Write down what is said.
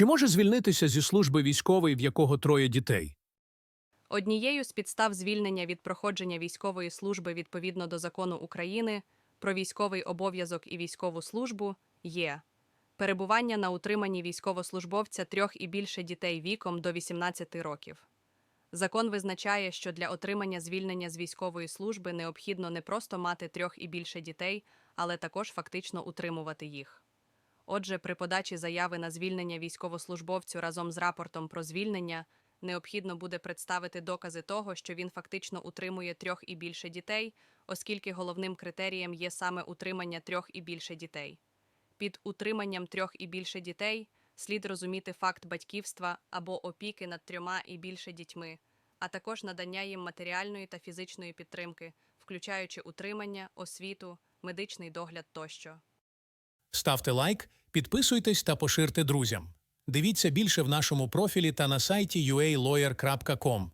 Чи може звільнитися зі служби військовий, в якого троє дітей? Однією з підстав звільнення від проходження військової служби відповідно до закону України про військовий обов'язок і військову службу є перебування на утриманні військовослужбовця трьох і більше дітей віком до 18 років. Закон визначає, що для отримання звільнення з військової служби необхідно не просто мати трьох і більше дітей, але також фактично утримувати їх. Отже, при подачі заяви на звільнення військовослужбовцю разом з рапортом про звільнення необхідно буде представити докази того, що він фактично утримує трьох і більше дітей, оскільки головним критерієм є саме утримання трьох і більше дітей. Під утриманням трьох і більше дітей слід розуміти факт батьківства або опіки над трьома і більше дітьми, а також надання їм матеріальної та фізичної підтримки, включаючи утримання, освіту, медичний догляд тощо. Ставте лайк, підписуйтесь та поширте друзям. Дивіться більше в нашому профілі та на сайті ualawyer.com.